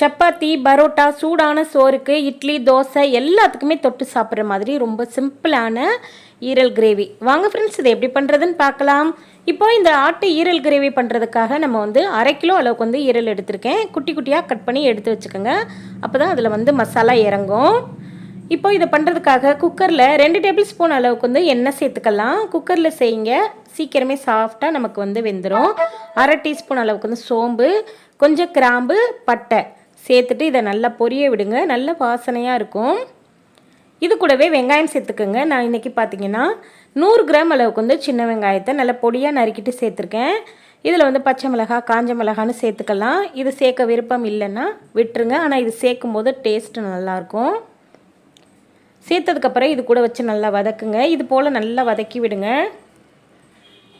சப்பாத்தி பரோட்டா சூடான சோறுக்கு இட்லி தோசை எல்லாத்துக்குமே தொட்டு சாப்பிட்ற மாதிரி ரொம்ப சிம்பிளான ஈரல் கிரேவி. வாங்க ஃப்ரெண்ட்ஸ் இதை எப்படி பண்ணுறதுன்னு பார்க்கலாம். இப்போ இந்த ஆட்டு ஈரல் கிரேவி பண்ணுறதுக்காக நம்ம வந்து அரை கிலோ அளவுக்கு வந்து ஈரல் எடுத்திருக்கேன். குட்டி குட்டியாக கட் பண்ணி எடுத்து வச்சுக்கோங்க. அப்போ தான் அதில் வந்து மசாலா இறங்கும். இப்போ இதை பண்ணுறதுக்காக குக்கரில் ரெண்டு டேபிள் ஸ்பூன் அளவுக்கு வந்து எண்ணெய் சேர்த்துக்கலாம். குக்கரில் செய்யுங்க. சீக்கிரமே சாஃப்டாக நமக்கு வந்து வெந்துடும் அரை டீஸ்பூன் அளவுக்கு வந்து சோம்பு கொஞ்சம் கிராம்பு பட்டை. சேர்த்துட்டு இதை நல்லா பொரிய விடுங்க. நல்ல வாசனையாக இருக்கும். இது கூடவே வெங்காயம் சேர்த்துக்கோங்க. நான் இன்றைக்கி பார்த்தீங்கன்னா நூறு கிராம் அளவுக்கு வந்து சின்ன வெங்காயத்தை நல்லா பொடியாக நறுக்கிட்டு சேர்த்துருக்கேன். இதில் வந்து பச்சை மிளகாய் காஞ்ச மிளகான்னு சேர்த்துக்கலாம். இது சேர்க்க விருப்பம் இல்லைன்னா விட்டுருங்க. ஆனால் இது சேர்க்கும் போது டேஸ்ட்டு நல்லாயிருக்கும் சேர்த்ததுக்கப்புறம் இது கூட வச்சு நல்லா வதக்குங்க. இது போல் நல்லா வதக்கி விடுங்க.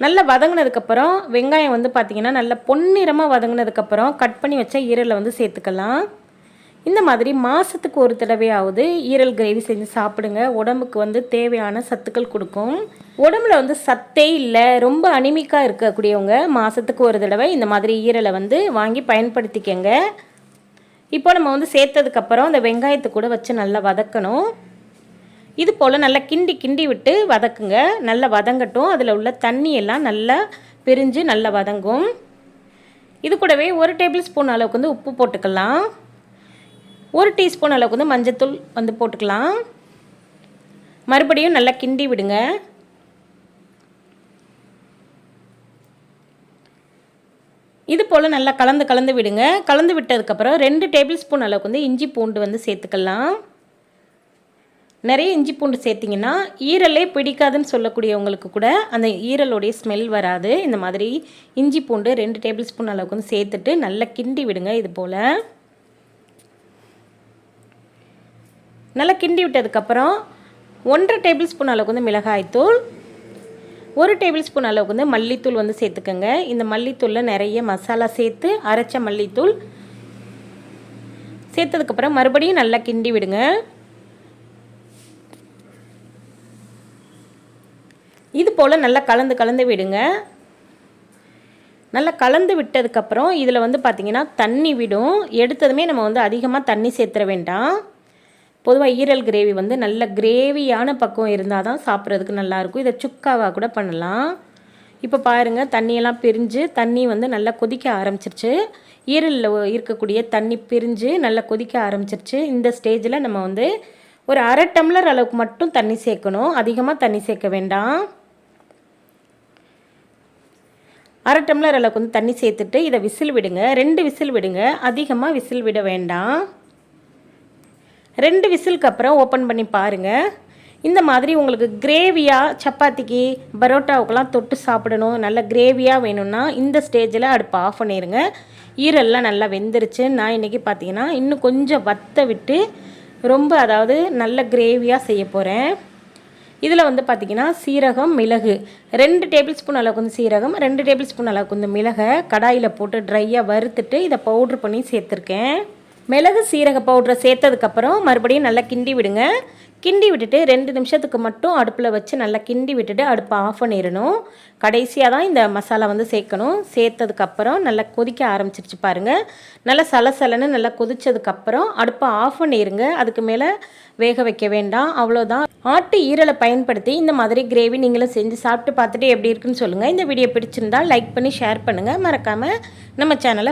நல்லா வதங்கினதுக்கப்புறம் வெங்காயம் வந்து பார்த்திங்கன்னா நல்லா பொன்னிறமாக வதங்கினதுக்கப்புறம் கட் பண்ணி வச்ச ஈரலை வந்து சேர்த்துக்கலாம். இந்த மாதிரி மாதத்துக்கு ஒரு தடவையாவது ஈரல் கிரேவி செஞ்சு சாப்பிடுங்க. உடம்புக்கு வந்து தேவையான சத்துக்கள் கொடுக்கும். உடம்புல வந்து சத்தே இல்லை. ரொம்ப அனிமிக்காக இருக்கக்கூடியவங்க மாதத்துக்கு ஒரு தடவை இந்த மாதிரி ஈரலை வந்து வாங்கி பயன்படுத்திக்கங்க. இப்போ நம்ம வந்து சேர்த்ததுக்கப்புறம் அந்த வெங்காயத்தை கூட வச்சு நல்லா வதக்கணும். இது போல் நல்லா கிண்டி கிண்டி விட்டு வதக்குங்க. நல்லா வதங்கட்டும். அதில் உள்ள தண்ணியெல்லாம் நல்லா பிரிஞ்சு நல்லா வதங்கும். இது கூடவே ஒரு டேபிள் ஸ்பூன் அளவுக்கு வந்து உப்பு போட்டுக்கலாம். ஒரு டீஸ்பூன் அளவுக்கு வந்து மஞ்சத்தூள் வந்து போட்டுக்கலாம். மறுபடியும் நல்லா கிண்டி விடுங்க. இது போல் நல்லா கலந்து கலந்து விடுங்க. கலந்து விட்டதுக்கப்புறம் ரெண்டு டேபிள் ஸ்பூன் அளவுக்கு வந்து இஞ்சி பூண்டு வந்து சேர்த்துக்கலாம். நிறைய இஞ்சி பூண்டு சேர்த்திங்கன்னா ஈரலே பிடிக்காதுன்னு சொல்லக்கூடியவங்களுக்கு கூட அந்த ஈரலுடைய ஸ்மெல் வராது. இந்த மாதிரி இஞ்சி பூண்டு ரெண்டு டேபிள் ஸ்பூன் அளவுக்கு வந்து சேர்த்துட்டு நல்லா கிண்டி விடுங்க இது போல். நல்லா கிண்டி விட்டதுக்கப்புறம் ஒன்றரை டேபிள் ஸ்பூன் அளவுக்கு வந்து மிளகாய்த்தூள் ஒரு டேபிள் ஸ்பூன் அளவுக்கு வந்து மல்லித்தூள் வந்து சேர்த்துக்கோங்க. இந்த மல்லித்தூளில் நிறைய மசாலா சேர்த்து அரைச்ச மல்லித்தூள் சேர்த்ததுக்கப்புறம் மறுபடியும் நல்லா கிண்டி விடுங்க. இது போல் நல்லா கலந்து கலந்து விடுங்க. நல்லா கலந்து விட்டதுக்கப்புறம் இதில் வந்து பார்த்திங்கன்னா தண்ணி விடும். எடுத்ததுமே நம்ம வந்து அதிகமாக தண்ணி சேர்த்துற வேண்டாம். பொதுவாக ஈரல் கிரேவி வந்து நல்ல கிரேவியான பக்கம் இருந்தால் தான் சாப்பிட்றதுக்கு நல்லாயிருக்கும். இதை சுக்காவாக கூட பண்ணலாம். இப்போ பாருங்கள் தண்ணியெல்லாம் பிரிஞ்சு தண்ணி வந்து நல்லா கொதிக்க ஆரம்பிச்சிருச்சு. ஈரலில் இருக்கக்கூடிய தண்ணி பிரிஞ்சு நல்லா கொதிக்க ஆரம்பிச்சிருச்சு. இந்த ஸ்டேஜில் நம்ம வந்து ஒரு அரை டம்ளர் அளவுக்கு மட்டும் தண்ணி சேர்க்கணும். அதிகமாக தண்ணி சேர்க்க வேண்டாம். அரை டம்ளர் அளவுக்கு வந்து தண்ணி சேர்த்துட்டு இதை விசில் விடுங்க. ரெண்டு விசில் விடுங்க. அதிகமாக விசில் விட வேண்டாம். ரெண்டு விசிலுக்கு அப்புறம் ஓப்பன் பண்ணி பாருங்கள் இந்த மாதிரி உங்களுக்கு கிரேவியாக சப்பாத்திக்கு பரோட்டாவுக்கெல்லாம் தொட்டு சாப்பிடணும். நல்ல கிரேவியாக வேணும்னா இந்த ஸ்டேஜில் அடுப்பு ஆஃப் பண்ணிடுங்க ஈரல்லாம் நல்லா வெந்துருச்சு. நான் இன்றைக்கி பார்த்தீங்கன்னா இன்னும் கொஞ்சம் வத்த விட்டு ரொம்ப அதாவது நல்ல கிரேவியாக செய்ய போகிறேன் இதில் வந்து பார்த்திங்கன்னா சீரகம் மிளகு. ரெண்டு டேபிள் ஸ்பூன் அளவுக்கு வந்து சீரகம் ரெண்டு டேபிள் ஸ்பூன் அளவுக்கு வந்து மிளகை கடாயில் போட்டு ட்ரையாக வறுத்துட்டு இதை பவுட்ரு பண்ணி சேர்த்துருக்கேன். மிளகு சீரக பவுட்ரை சேர்த்ததுக்கப்புறம் மறுபடியும் நல்லா கிண்டி விடுங்க. கிண்டி விட்டுட்டு ரெண்டு நிமிஷத்துக்கு மட்டும் அடுப்பில் வச்சு நல்லா கிண்டி விட்டுட்டு அடுப்பை ஆஃப் பண்ணிடணும். கடைசியாக தான் இந்த மசாலா வந்து சேர்க்கணும். சேர்த்ததுக்கப்புறம் நல்லா கொதிக்க ஆரம்பிச்சிருச்சு பாருங்கள் நல்லா சலசலன்னு நல்லா கொதிச்சதுக்கப்புறம் அடுப்பை ஆஃப் பண்ணிடுங்க அதுக்கு மேலே வேக வைக்க வேண்டாம். அவ்வளோதான் ஆட்டு ஈரலை பயன்படுத்தி இந்த மாதிரி கிரேவி நீங்களும் செஞ்சு சாப்பிட்டு பார்த்துட்டு எப்படி இருக்குன்னு சொல்லுங்கள் இந்த வீடியோ பிடிச்சிருந்தால் லைக் பண்ணி ஷேர் பண்ணுங்கள் மறக்காமல் நம்ம சேனலை